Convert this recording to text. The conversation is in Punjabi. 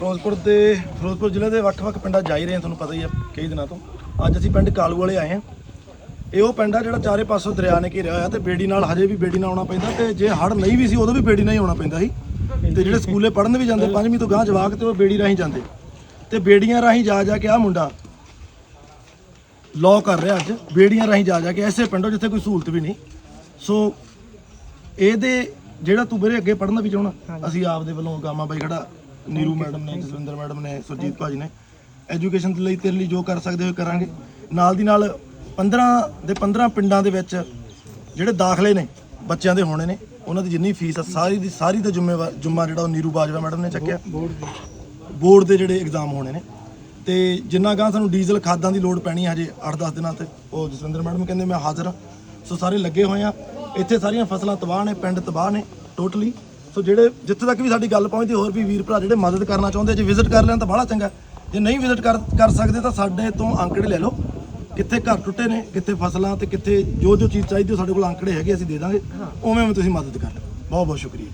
ਫਿਰੋਜ਼ਪੁਰ ਦੇ ਫਿਰੋਜ਼ਪੁਰ ਜ਼ਿਲ੍ਹੇ ਦੇ ਵੱਖ-ਵੱਖ ਪਿੰਡਾਂ ਜਾ ਹੀ ਰਹੇ ਹਾਂ ਤੁਹਾਨੂੰ ਪਤਾ ਹੀ ਹੈ ਕਈ ਦਿਨਾਂ ਤੋਂ। ਅੱਜ ਅਸੀਂ ਪਿੰਡ ਕਾਲੂ ਵਾਲੇ ਆਏ ਹਾਂ। ਇਹ ਉਹ ਪਿੰਡ ਆ ਜਿਹੜਾ ਚਾਰੇ ਪਾਸੋਂ ਦਰਿਆ ਨੇ ਘਿਰਿਆ ਹੋਇਆ ਤੇ ਬੇੜੀ ਨਾਲ ਹਜੇ ਵੀ ਬੇੜੀ ਨਾਲ ਆਉਣਾ ਪੈਂਦਾ ਤੇ ਜੇ ਹੜ ਨਹੀਂ ਵੀ ਸੀ ਉਦੋਂ ਵੀ ਬੇੜੀ ਨਾਲ ਹੀ ਆਉਣਾ ਪੈਂਦਾ ਸੀ। ਤੇ ਜਿਹੜੇ ਸਕੂਲੇ ਪੜ੍ਹਨ ਵੀ ਜਾਂਦੇ ਪੰਜਵੀਂ ਤੋਂ ਗਾਂਹ ਜਵਾਕ ਤੇ ਉਹ ਬੇੜੀ ਰਾਹੀਂ ਜਾਂਦੇ। ਤੇ ਬੇੜੀਆਂ ਰਾਹੀਂ ਜਾ ਜਾ ਕੇ ਆ ਮੁੰਡਾ ਲਾਅ ਕਰ ਰਿਹਾ ਅੱਜ। ਬੇੜੀਆਂ ਰਾਹੀਂ ਜਾ ਜਾ ਕੇ ਐਸੇ ਪਿੰਡੋਂ ਜਿੱਥੇ ਕੋਈ ਸਹੂਲਤ ਵੀ ਨਹੀਂ। ਸੋ ਇਹਦੇ ਜਿਹੜਾ ਤੂੰ ਮੇਰੇ ਅੱਗੇ ਪੜ੍ਹਨਾ ਵੀ ਚਾਹਣਾ ਅਸੀਂ ਆਪ ਦੇ ਵੱਲੋਂ ਗਾਮਾ ਬਾਈ ਖੜਾ ਨੀਰੂ ਮੈਡਮ ਨੇ ਜਸਵਿੰਦਰ ਮੈਡਮ ਨੇ ਸੁਰਜੀਤ ਭਾਜੀ ਨੇ ਐਜੂਕੇਸ਼ਨ ਦੇ ਲਈ ਤੇਰੇ ਲਈ ਜੋ ਕਰ ਸਕਦੇ ਹੋ ਕਰਾਂਗੇ। ਨਾਲ ਦੀ ਨਾਲ 15 ਦੇ 15 ਪਿੰਡਾਂ ਦੇ ਵਿੱਚ ਜਿਹੜੇ ਦਾਖਲੇ ਨੇ ਬੱਚਿਆਂ ਦੇ ਹੋਣੇ ਨੇ ਉਹਨਾਂ ਦੀ ਜਿੰਨੀ ਫੀਸ ਆ ਸਾਰੀ ਦੀ ਸਾਰੀ ਦਾ ਜ਼ਿੰਮੇਵਾਰ ਜੁਮਾ ਜਿਹੜਾ ਉਹ ਨੀਰੂ ਬਾਜਵਾ ਮੈਡਮ ਨੇ ਚੱਕਿਆ। ਬੋਰਡ ਦੇ। ਜਿਹੜੇ ਐਗਜ਼ਾਮ ਹੋਣੇ ਨੇ। ਤੇ ਜਿੰਨਾ ਗਾਂ ਸਾਨੂੰ ਡੀਜ਼ਲ ਖਾਦਾਂ ਦੀ ਲੋੜ ਪੈਣੀ ਹੈ ਹਜੇ 8-10 ਦਿਨਾਂ ਤੇ ਉਹ ਜਸਵਿੰਦਰ ਮੈਡਮ ਕਹਿੰਦੇ ਮੈਂ ਹਾਜ਼ਰ ਹਾਂ ਸੋ ਸਾਰੇ ਲੱਗੇ ਹੋਏ ਆ। ਇੱਥੇ ਸਾਰੀਆਂ ਫਸਲਾਂ ਤਬਾਹ ਨੇ ਪਿੰਡ ਤਬਾਹ ਨੇ ਟੋਟਲੀ ਸੋ ਜਿਹੜੇ ਜਿੱਥੇ ਤੱਕ ਵੀ ਸਾਡੀ ਗੱਲ ਪਹੁੰਚਦੀ ਹੋਰ ਵੀ ਵੀਰ ਭਰਾ ਜਿਹੜੇ ਮਦਦ ਕਰਨਾ ਚਾਹੁੰਦੇ ਜੇ ਵਿਜ਼ਿਟ ਕਰ ਲੈਣ ਤਾਂ ਬੜਾ ਚੰਗਾ ਜੇ ਨਹੀਂ ਵਿਜ਼ਿਟ ਕਰ ਕਰ ਸਕਦੇ ਤਾਂ ਸਾਡੇ ਤੋਂ ਅੰਕੜੇ ਲੈ ਲਓ। ਕਿੱਥੇ ਘਰ ਟੁੱਟੇ ਨੇ ਕਿੱਥੇ ਫਸਲਾਂ ਤੇ ਕਿੱਥੇ ਜੋ ਜੋ ਚੀਜ਼ ਚਾਹੀਦੀ ਉਹ ਸਾਡੇ ਕੋਲ ਅੰਕੜੇ ਹੈਗੇ ਅਸੀਂ ਦੇ ਦਾਂਗੇ। ਉਵੇਂ ਉਵੇਂ ਤੁਸੀਂ ਮਦਦ ਕਰ ਲਓ। ਬਹੁਤ ਬਹੁਤ ਸ਼ੁਕਰੀਆ